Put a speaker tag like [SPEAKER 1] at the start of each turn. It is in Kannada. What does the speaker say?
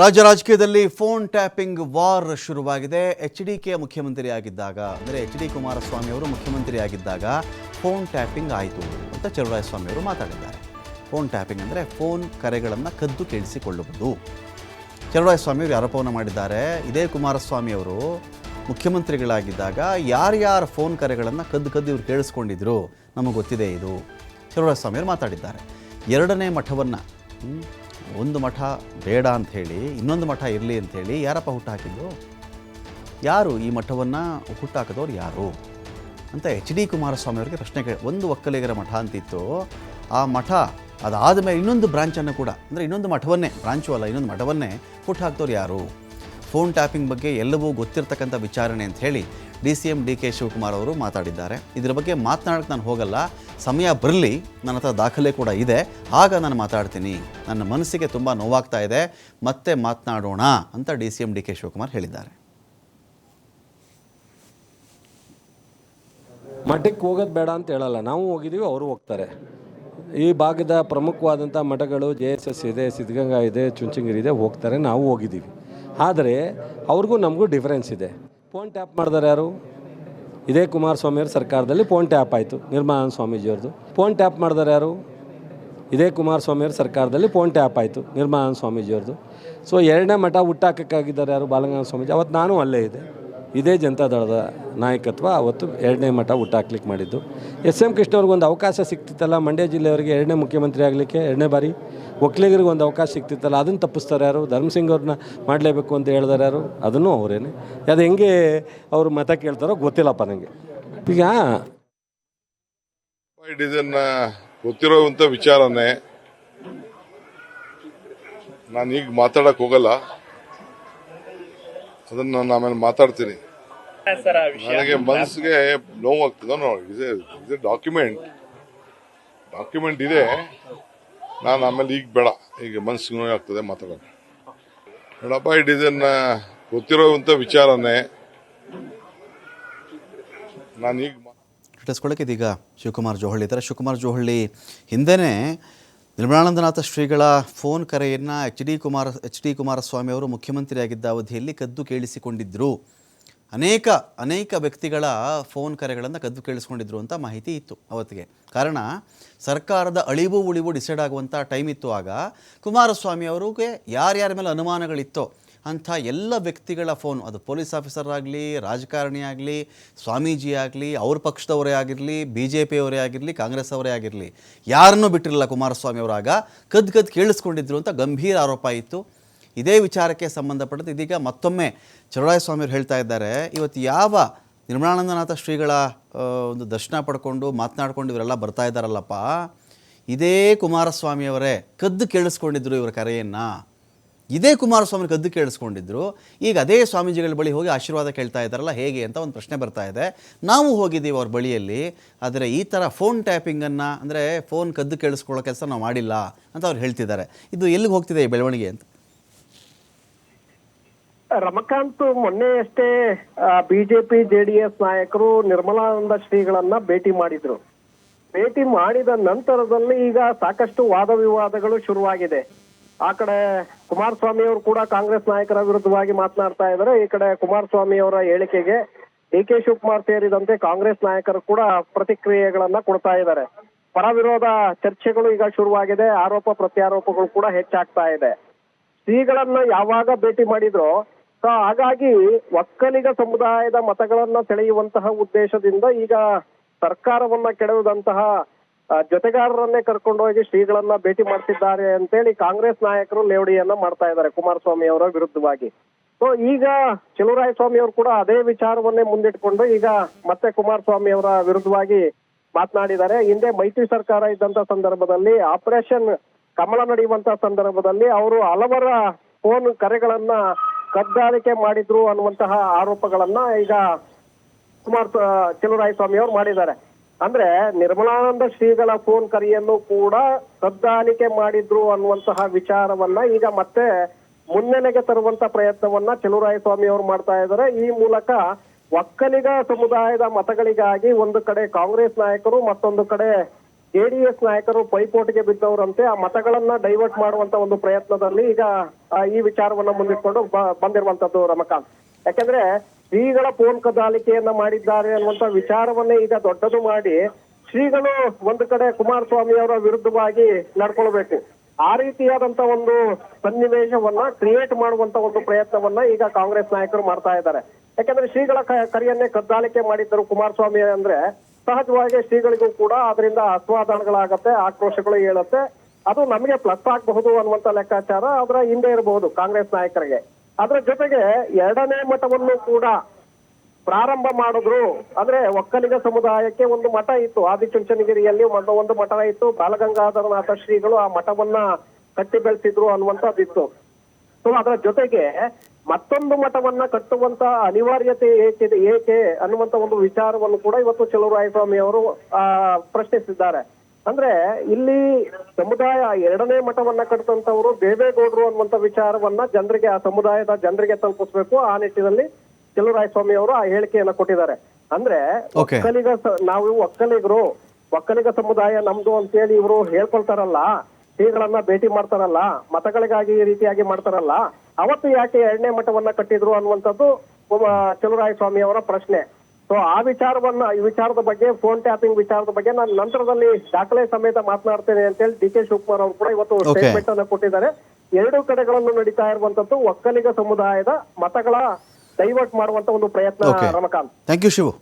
[SPEAKER 1] ರಾಜ್ಯ ರಾಜಕೀಯದಲ್ಲಿ ಫೋನ್ ಟ್ಯಾಪಿಂಗ್ ವಾರ್ ಶುರುವಾಗಿದೆ. ಎಚ್ ಡಿ ಕೆ ಮುಖ್ಯಮಂತ್ರಿಯಾಗಿದ್ದಾಗ, ಅಂದರೆ ಎಚ್ ಡಿ ಕುಮಾರಸ್ವಾಮಿ ಅವರು ಮುಖ್ಯಮಂತ್ರಿಯಾಗಿದ್ದಾಗ ಫೋನ್ ಟ್ಯಾಪಿಂಗ್ ಆಯಿತು ಅಂತ ಚಲುವರಾಯಸ್ವಾಮಿ ಅವರು ಮಾತಾಡಿದ್ದಾರೆ. ಫೋನ್ ಟ್ಯಾಪಿಂಗ್ ಅಂದರೆ ಫೋನ್ ಕರೆಗಳನ್ನು ಕದ್ದು ಕೇಳಿಸಿಕೊಳ್ಳುವುದು. ಚಲುವರಾಯಸ್ವಾಮಿ ಅವರು ಆರೋಪವನ್ನು ಮಾಡಿದ್ದಾರೆ. ಇದೇ ಕುಮಾರಸ್ವಾಮಿ ಅವರು ಮುಖ್ಯಮಂತ್ರಿಗಳಾಗಿದ್ದಾಗ ಯಾರ್ಯಾರ ಫೋನ್ ಕರೆಗಳನ್ನು ಕದ್ದು ಕದ್ದು ಇವರು ಕೇಳಿಸ್ಕೊಂಡಿದ್ರು, ನಮಗೆ ಗೊತ್ತಿದೆ ಇದು. ಚಲುವರಾಯಸ್ವಾಮಿ ಅವರು ಮಾತಾಡಿದ್ದಾರೆ. ಎರಡನೇ ಮಠವನ್ನು ಒಂದು ಮಠ ಬೇಡ ಅಂತ ಹೇಳಿ, ಇನ್ನೊಂದು ಮಠ ಇರಲಿ ಅಂಥೇಳಿ ಯಾರಪ್ಪ ಹುಟ್ಟಾಕಿದ್ದು ಯಾರು ಈ ಮಠವನ್ನು ಹುಟ್ಟಾಕಿದವ್ರು ಯಾರು? ಅಂತ ಎಚ್ ಡಿ ಕುಮಾರಸ್ವಾಮಿ ಅವರಿಗೆ ಪ್ರಶ್ನೆ ಕೇಳಿ, ಒಂದು ಒಕ್ಕಲಿಗರ ಮಠ ಅಂತಿತ್ತು, ಆ ಮಠ ಅದಾದ ಮೇಲೆ ಇನ್ನೊಂದು ಬ್ರಾಂಚನ್ನು ಕೂಡ, ಅಂದರೆ ಇನ್ನೊಂದು ಮಠವನ್ನೇ ಬ್ರಾಂಚು ಅಲ್ಲ, ಇನ್ನೊಂದು ಮಠವನ್ನೇ ಹುಟ್ಟಾಕ್ದವ್ರು ಯಾರು? ಫೋನ್ ಟ್ಯಾಪಿಂಗ್ ಬಗ್ಗೆ ಎಲ್ಲವೂ ಗೊತ್ತಿರತಕ್ಕಂಥ ವಿಚಾರಣೆ ಅಂತ ಹೇಳಿ D C M D K Shivakumar ಅವರು ಮಾತಾಡಿದ್ದಾರೆ. ಇದರ ಬಗ್ಗೆ ಮಾತನಾಡಕ್ಕೆ ನಾನು ಹೋಗಲ್ಲ. ಸಮಯ ಬರಲಿ. ನನ್ನ ಹತ್ರ ದಾಖಲೆ ಕೂಡ ಇದೆ. ಆಗ ನಾನು ಮಾತಾಡ್ತೀನಿ. ನನ್ನ ಮನಸ್ಸಿಗೆ ತುಂಬ ನೋವಾಗ್ತಾ ಇದೆ. ಮತ್ತೆ ಮಾತನಾಡೋಣ ಅಂತ D C M D K Shivakumar ಹೇಳಿದ್ದಾರೆ.
[SPEAKER 2] ಮಠಕ್ಕೆ ಹೋಗೋದು ಬೇಡ ಅಂತ ಹೇಳಲ್ಲ. ನಾವು ಹೋಗಿದ್ದೀವಿ ಅವರು ಹೋಗ್ತಾರೆ. ಈ ಭಾಗದ ಪ್ರಮುಖವಾದಂಥ ಮಠಗಳು ಜೆ ಎಸ್ ಎಸ್ ಇದೆ, ಸಿದ್ಧಗಂಗಾ ಇದೆ, ಚುಂಚನಗಿರಿ ಇದೆ, ಹೋಗ್ತಾರೆ. ನಾವು ಹೋಗಿದ್ದೀವಿ ಆದರೆ ಅವ್ರಿಗೂ ನಮಗೂ ಡಿಫ್ರೆನ್ಸ್ ಇದೆ. ಫೋನ್ ಟ್ಯಾಪ್ ಮಾಡಿದಾರೆ ಯಾರು? ಇದೇ ಕುಮಾರಸ್ವಾಮಿಯವ್ರ ಸರ್ಕಾರದಲ್ಲಿ ಫೋನ್ ಟ್ಯಾಪ್ ಆಯಿತು, ನಿರ್ಮಲಾನಂದ ಸ್ವಾಮೀಜಿಯವ್ರದ್ದು ಫೋನ್ ಟ್ಯಾಪ್ ಮಾಡಿದಾರೆ ಯಾರು? ಇದೇ ಕುಮಾರಸ್ವಾಮಿಯವ್ರ ಸರ್ಕಾರದಲ್ಲಿ ಫೋನ್ ಟ್ಯಾಪ್ ಆಯಿತು, ನಿರ್ಮಲಾನಂದ ಸ್ವಾಮೀಜಿಯವ್ರದ್ದು ಸೊ ಎರಡನೇ ಮಠ ಹುಟ್ಟಾಕಕ್ಕಾಗಿದ್ದಾರೆ ಯಾರು? ಬಾಲಗಂಗಾನಂದ ಸ್ವಾಮೀಜಿ. ಅವತ್ತು ನಾನು ಅಲ್ಲೇ ಇದೆ ಇದೇ ಜನತಾದಳದ ನಾಯಕತ್ವ ಅವತ್ತು ಎರಡನೇ ಮಠ ಹುಟ್ಟಾಕ್ಲಿಕ್ಕೆ ಮಾಡಿದ್ದು. ಎಸ್ ಎಂ ಕೃಷ್ಣವ್ರಿಗೆ ಒಂದು ಅವಕಾಶ ಸಿಕ್ತಿತ್ತಲ್ಲ ಮಂಡ್ಯ ಜಿಲ್ಲೆಯವರಿಗೆ ಎರಡನೇ ಮುಖ್ಯಮಂತ್ರಿ ಆಗಲಿಕ್ಕೆ ಎರಡನೇ ಬಾರಿ. ಒಕ್ಕಲಿಗರಿಗೆ ಒಂದು ಅವಕಾಶ ಸಿಕ್ತಿತ್ತಲ್ಲ ಅದನ್ನು ತಪ್ಪಿಸ್ತಾರೆ ಯಾರು? ಧರ್ಮಸಿಂಗ್ ಅವ್ರನ್ನ ಮಾಡಲೇಬೇಕು ಅಂತ ಹೇಳಿದಾರೆ ಯಾರು? ಅದನ್ನು ಅವರೇನೆ. ಅದು ಹೆಂಗೆ ಅವರು ಮತ ಕೇಳ್ತಾರೋ ಗೊತ್ತಿಲ್ಲಪ್ಪ ನನಗೆ ಈಗ
[SPEAKER 3] ಇದನ್ನ ಗೊತ್ತಿರೋವಂಥ ವಿಚಾರನೇ ನಾನು ಈಗ ಮಾತಾಡೋಕ್ಕೆ ಹೋಗಲ್ಲ. ಅದನ್ನ ನಾನು ಆಮೇಲೆ ಮಾತಾಡ್ತೀನಿ. ನನಗೆ ಮನಸ್ಸಿಗೆ ನೋವಾಗ್ತದೆ ನೋಡಿ ಇದೆ ಇದೆ ಡಾಕ್ಯುಮೆಂಟ್ ಡಾಕ್ಯುಮೆಂಟ್ ಇದೆ. ನಾನು ಆಮೇಲೆ ಈಗ ಬೇಡ. ಈಗ ಮನಸ್ಸಿಗೆ ನೋವಾಗ್ತದೆ ಮಾತಾಡೋಣ ನೋಡಪ್ಪ ಇಟ್ ಇದನ್ನ ಗೊತ್ತಿರೋವಂಥ ವಿಚಾರನೇ. ನಾನು ಈಗ
[SPEAKER 1] ಇದೀಗ ಶಿವಕುಮಾರ್ ಜೋಹಳ್ಳಿ ಇದ್ದಾರೆ. ಶಿವಕುಮಾರ್ ಜೋಹಳ್ಳಿ ಹಿಂದೆನೇ ನಿರ್ಮಲಾನಂದನಾಥ ಶ್ರೀಗಳ ಫೋನ್ ಕರೆಯನ್ನು H D Kumara, H D Kumaraswamy ಅವರು ಮುಖ್ಯಮಂತ್ರಿಯಾಗಿದ್ದ ಅವಧಿಯಲ್ಲಿ ಕದ್ದು ಕೇಳಿಸಿಕೊಂಡಿದ್ದರು ಅನೇಕ ಅನೇಕ ವ್ಯಕ್ತಿಗಳ ಫೋನ್ ಕರೆಗಳನ್ನು ಕದ್ದು ಕೇಳಿಸ್ಕೊಂಡಿದ್ರು ಅಂತ ಮಾಹಿತಿ ಇತ್ತು ಅವತ್ತಿಗೆ. ಕಾರಣ, ಸರ್ಕಾರದ ಅಳಿವು ಉಳಿವು ಡಿಸೈಡ್ ಆಗುವಂಥ ಟೈಮ್ ಇತ್ತು ಆಗ ಕುಮಾರಸ್ವಾಮಿ ಅವರಿಗೆ ಯಾರ್ಯಾರ ಮೇಲೆ ಅನುಮಾನಗಳಿತ್ತೋ ಅಂಥ ಎಲ್ಲ ವ್ಯಕ್ತಿಗಳ ಫೋನ್, ಅದು ಪೊಲೀಸ್ ಆಫೀಸರ್ ಆಗಲಿ, ರಾಜಕಾರಣಿ ಆಗಲಿ, ಸ್ವಾಮೀಜಿ ಆಗಲಿ, ಅವ್ರ ಪಕ್ಷದವರೇ ಆಗಿರಲಿ ಬಿ ಜೆ ಪಿಯವರೇ ಆಗಿರಲಿ ಕಾಂಗ್ರೆಸ್ ಅವರೇ ಆಗಿರಲಿ, ಯಾರನ್ನೂ ಬಿಟ್ಟಿರಲಿಲ್ಲ ಕುಮಾರಸ್ವಾಮಿ ಅವರಾಗ ಕದ್ದು ಕದ್ದು ಕೇಳಿಸ್ಕೊಂಡಿದ್ರು ಅಂತ ಗಂಭೀರ ಆರೋಪ ಇತ್ತು. ಇದೇ ವಿಚಾರಕ್ಕೆ ಸಂಬಂಧಪಟ್ಟಂತೆ ಇದೀಗ ಮತ್ತೊಮ್ಮೆ ಚರುಳಾಯಸ್ವಾಮಿ ಅವರು ಹೇಳ್ತಾ ಇದ್ದಾರೆ, ಇವತ್ತು ಯಾವ ನಿರ್ಮಲಾನಂದನಾಥ ಶ್ರೀಗಳ ಒಂದು ದರ್ಶನ ಪಡ್ಕೊಂಡು ಮಾತನಾಡ್ಕೊಂಡು ಇವರೆಲ್ಲ ಬರ್ತಾ ಇದ್ದಾರಲ್ಲಪ್ಪ, ಇದೇ ಕುಮಾರಸ್ವಾಮಿಯವರೇ ಕದ್ದು ಕೇಳಿಸ್ಕೊಂಡಿದ್ರು ಇವರ ಕರೆಯನ್ನು. ಇದೇ ಕುಮಾರಸ್ವಾಮಿ ಕದ್ದು ಕೇಳಿಸ್ಕೊಂಡಿದ್ರು, ಈಗ ಅದೇ ಸ್ವಾಮೀಜಿಗಳ ಬಳಿ ಹೋಗಿ ಆಶೀರ್ವಾದ ಕೇಳ್ತಾ ಇದ್ದಾರಲ್ಲ, ಹೇಗೆ ಅಂತ ಒಂದು ಪ್ರಶ್ನೆ ಬರ್ತಾ ಇದೆ. ನಾವು ಹೋಗಿದ್ದೀವಿ ಅವ್ರ ಬಳಿಯಲ್ಲಿ, ಆದರೆ ಈ ಥರ ಫೋನ್ ಟ್ಯಾಪಿಂಗನ್ನು ಅಂದರೆ ಫೋನ್ ಕದ್ದು ಕೇಳಿಸ್ಕೊಳ್ಳೋ ಕೆಲಸ ನಾವು ಮಾಡಿಲ್ಲ ಅಂತ ಅವ್ರು ಹೇಳ್ತಿದ್ದಾರೆ. ಇದು ಎಲ್ಲಿಗೆ ಹೋಗ್ತಿದೆ ಈ ಬೆಳವಣಿಗೆ ಅಂತ?
[SPEAKER 4] ರಮಕಾಂತ್ ಮೊನ್ನೆಯಷ್ಟೇ ಬಿಜೆಪಿ, ಜೆಡಿಎಸ್ ನಾಯಕರು ನಿರ್ಮಲಾನಂದ ಶ್ರೀಗಳನ್ನ ಭೇಟಿ ಮಾಡಿದ್ರು. ಭೇಟಿ ಮಾಡಿದ ನಂತರದಲ್ಲಿ ಈಗ ಸಾಕಷ್ಟು ವಾದ ವಿವಾದಗಳು ಶುರುವಾಗಿದೆ. ಆ ಕಡೆ ಕುಮಾರಸ್ವಾಮಿ ಅವರು ಕೂಡ ಕಾಂಗ್ರೆಸ್ ನಾಯಕರ ವಿರುದ್ಧವಾಗಿ ಮಾತನಾಡ್ತಾ ಇದ್ದಾರೆ. ಈ ಕಡೆ ಕುಮಾರಸ್ವಾಮಿ ಅವರ ಹೇಳಿಕೆಗೆ ಡಿ ಕೆ ಶಿವಕುಮಾರ್ ಸೇರಿದಂತೆ ಕಾಂಗ್ರೆಸ್ ನಾಯಕರು ಕೂಡ ಪ್ರತಿಕ್ರಿಯೆಗಳನ್ನ ಕೊಡ್ತಾ ಇದ್ದಾರೆ. ಪರ ವಿರೋಧ ಚರ್ಚೆಗಳು ಈಗ ಶುರುವಾಗಿದೆ. ಆರೋಪ, ಪ್ರತ್ಯಾರೋಪಗಳು ಕೂಡ ಹೆಚ್ಚಾಗ್ತಾ ಇದೆ. ಶ್ರೀಗಳನ್ನ ಯಾವಾಗ ಭೇಟಿ ಮಾಡಿದ್ರು, ಸೊ ಹಾಗಾಗಿ ಒಕ್ಕಲಿಗ ಸಮುದಾಯದ ಮತಗಳನ್ನ ಸೆಳೆಯುವಂತಹ ಉದ್ದೇಶದಿಂದ ಈಗ ಸರ್ಕಾರವನ್ನ ಕೆಡವುದಂತಹ ಜೊತೆಗಾರರನ್ನೇ ಕರ್ಕೊಂಡೋಗಿ ಶ್ರೀಗಳನ್ನ ಭೇಟಿ ಮಾಡ್ತಿದ್ದಾರೆ ಅಂತೇಳಿ ಕಾಂಗ್ರೆಸ್ ನಾಯಕರು ಲೇವಡಿಯನ್ನ ಮಾಡ್ತಾ ಇದ್ದಾರೆ ಕುಮಾರಸ್ವಾಮಿ ಅವರ ವಿರುದ್ಧವಾಗಿ. ಸೊ ಈಗ ಸ್ವಾಮಿ ಅವರು ಕೂಡ ಅದೇ ವಿಚಾರವನ್ನೇ ಮುಂದಿಟ್ಕೊಂಡು ಈಗ ಮತ್ತೆ ಕುಮಾರಸ್ವಾಮಿ ಅವರ ವಿರುದ್ಧವಾಗಿ ಮಾತನಾಡಿದ್ದಾರೆ. ಹಿಂದೆ ಮೈತ್ರಿ ಸರ್ಕಾರ ಇದ್ದಂತ ಸಂದರ್ಭದಲ್ಲಿ, ಆಪರೇಷನ್ ಕಮಲ ನಡೆಯುವಂತ ಸಂದರ್ಭದಲ್ಲಿ ಅವರು ಹಲವರ ಫೋನ್ ಕರೆಗಳನ್ನ ಕದ್ದಾಲಿಕೆ ಮಾಡಿದ್ರು ಅನ್ನುವಂತಹ ಆರೋಪಗಳನ್ನ ಈಗ ಕುಮಾರ್ ಸ್ವಾಮಿ ಅವರು ಮಾಡಿದ್ದಾರೆ. ಅಂದ್ರೆ ನಿರ್ಮಲಾನಂದ ಶ್ರೀಗಳ ಫೋನ್ ಕರೆಯನ್ನು ಕೂಡ ಸದ್ದಾನಿಕೆ ಮಾಡಿದ್ರು ಅನ್ನುವಂತಹ ವಿಚಾರವನ್ನ ಈಗ ಮತ್ತೆ ಮುನ್ನೆಲೆಗೆ ತರುವಂತ ಪ್ರಯತ್ನವನ್ನ ಸ್ವಾಮಿ ಅವರು ಮಾಡ್ತಾ ಇದ್ದಾರೆ. ಈ ಮೂಲಕ ಒಕ್ಕಲಿಗ ಸಮುದಾಯದ ಮತಗಳಿಗಾಗಿ ಒಂದು ಕಡೆ ಕಾಂಗ್ರೆಸ್ ನಾಯಕರು, ಮತ್ತೊಂದು ಕಡೆ ಜೆಡಿಎಸ್ ನಾಯಕರು ಪೈಪೋಟಿಗೆ ಬಿದ್ದವರಂತೆ ಆ ಮತಗಳನ್ನ ಡೈವರ್ಟ್ ಮಾಡುವಂತ ಒಂದು ಪ್ರಯತ್ನದಲ್ಲಿ ಈಗ ಈ ವಿಚಾರವನ್ನ ಮುಂದಿಟ್ಕೊಂಡು ಬಂದಿರುವಂತದ್ದು ರಮಕಾಂತ್. ಯಾಕಂದ್ರೆ ಶ್ರೀಗಳ ಫೋನ್ ಕದಾಲಿಕೆಯನ್ನ ಮಾಡಿದ್ದಾರೆ ಅನ್ನುವಂತ ವಿಚಾರವನ್ನೇ ಈಗ ದೊಡ್ಡದು ಮಾಡಿ ಶ್ರೀಗಳು ಒಂದು ಕಡೆ ಕುಮಾರಸ್ವಾಮಿ ಅವರ ವಿರುದ್ಧವಾಗಿ ನಡ್ಕೊಳ್ಬೇಕು. ಆ ರೀತಿಯಾದಂತ ಒಂದು ಸನ್ನಿವೇಶವನ್ನ ಕ್ರಿಯೇಟ್ ಮಾಡುವಂತ ಒಂದು ಪ್ರಯತ್ನವನ್ನ ಈಗ ಕಾಂಗ್ರೆಸ್ ನಾಯಕರು ಮಾಡ್ತಾ ಇದ್ದಾರೆ. ಯಾಕಂದ್ರೆ ಶ್ರೀಗಳ ಕರೆಯನ್ನೇ ಕದ್ದಾಲಿಕೆ ಮಾಡಿದ್ದರು ಕುಮಾರಸ್ವಾಮಿ ಅಂದ್ರೆ ಸಹಜವಾಗಿ ಶ್ರೀಗಳಿಗೂ ಕೂಡ ಅದರಿಂದ ಅಸಮಾಧಾನಗಳಾಗತ್ತೆ ಆಕ್ರೋಶಗಳು ಹೇಳುತ್ತೆ ಅದು ನಮಗೆ ಪ್ಲಸ್ ಆಗಬಹುದು ಅನ್ನುವಂತ ಲೆಕ್ಕಾಚಾರ ಅದರ ಹಿಂದೆ ಇರಬಹುದು ಕಾಂಗ್ರೆಸ್ ನಾಯಕರಿಗೆ. ಅದರ ಜೊತೆಗೆ ಎರಡನೇ ಮಠವನ್ನು ಕೂಡ ಪ್ರಾರಂಭ ಮಾಡಿದ್ರು. ಅಂದ್ರೆ ಒಕ್ಕಲಿಗ ಸಮುದಾಯಕ್ಕೆ ಒಂದು ಮಠ ಇತ್ತು. ಆದಿಚುಂಚನಗಿರಿಯಲ್ಲಿ ಒಂದು ಒಂದು ಮಠ ಇತ್ತು. ಬಾಲಗಂಗಾಧರನಾಥ ಶ್ರೀಗಳು ಆ ಮಠವನ್ನ ಕಟ್ಟಿ ಬೆಳೆಸಿದ್ರು ಅನ್ನುವಂಥದ್ದಿತ್ತು. ಸೊ ಅದರ ಜೊತೆಗೆ ಮತ್ತೊಂದು ಮಠವನ್ನ ಕಟ್ಟುವಂತ ಅನಿವಾರ್ಯತೆ ಏಕಿದೆ ಏಕೆ ಅನ್ನುವಂತ ಒಂದು ವಿಚಾರವನ್ನು ಕೂಡ ಇವತ್ತು ಚಲುವರಾಯಸ್ವಾಮಿ ಅವರು ಆ, ಪ್ರಶ್ನಿಸಿದ್ದಾರೆ. ಅಂದ್ರೆ ಇಲ್ಲಿ ಸಮುದಾಯ ಎರಡನೇ ಮಠವನ್ನ ಕಟ್ಟಿದಂತವರು ದೇವೇಗೌಡರು ಅನ್ನುವಂತ ವಿಚಾರವನ್ನ ಜನರಿಗೆ ಆ ಸಮುದಾಯದ ಜನರಿಗೆ ತಲುಪಿಸ್ಬೇಕು. ಆ ನಿಟ್ಟಿನಲ್ಲಿ ಚಲುವರಾಯಸ್ವಾಮಿ ಅವರು ಆ ಹೇಳಿಕೆಯನ್ನ ಕೊಟ್ಟಿದ್ದಾರೆ. ಅಂದ್ರೆ ಒಕ್ಕಲಿಗ ನಾವು ಒಕ್ಕಲಿಗರು ಒಕ್ಕಲಿಗ ಸಮುದಾಯ ನಮ್ದು ಅಂತೇಳಿ ಇವರು ಹೇಳ್ಕೊಳ್ತಾರಲ್ಲ ಶ್ರೀಗಳನ್ನ ಭೇಟಿ ಮಾಡ್ತಾರಲ್ಲ ಮತಗಳಿಗಾಗಿ ಈ ರೀತಿಯಾಗಿ ಮಾಡ್ತಾರಲ್ಲ ಅವತ್ತು ಯಾಕೆ ಎರಡನೇ ಮಠವನ್ನ ಕಟ್ಟಿದ್ರು ಅನ್ನುವಂಥದ್ದು ಸ್ವಾಮಿ ಅವರ ಪ್ರಶ್ನೆ. ಸೊ ಆ ವಿಚಾರವನ್ನ ಈ ವಿಚಾರದ ಬಗ್ಗೆ ಫೋನ್ ಟ್ಯಾಪಿಂಗ್ ವಿಚಾರದ ಬಗ್ಗೆ ನಾನು ನಂತರದಲ್ಲಿ ದಾಖಲೆ ಸಮೇತ ಮಾತನಾಡ್ತೇನೆ ಅಂತ ಹೇಳಿ ಡಿ ಕೆ ಶಿವಕುಮಾರ್ ಅವರು ಕೂಡ ಇವತ್ತು. ಸ್ಟೇಟ್ಮೆಂಟ್ ಅನ್ನ ಕೊಟ್ಟಿದ್ದಾರೆ ಎರಡು ಕಡೆಗಳನ್ನು ನಡೀತಾ ಇರುವಂತದ್ದು ಒಕ್ಕಲಿಗ ಸಮುದಾಯದ ಮತಗಳ ಡೈವರ್ಟ್ ಮಾಡುವಂತ ಒಂದು ಪ್ರಯತ್ನ. Ramakant
[SPEAKER 1] thank you Shivu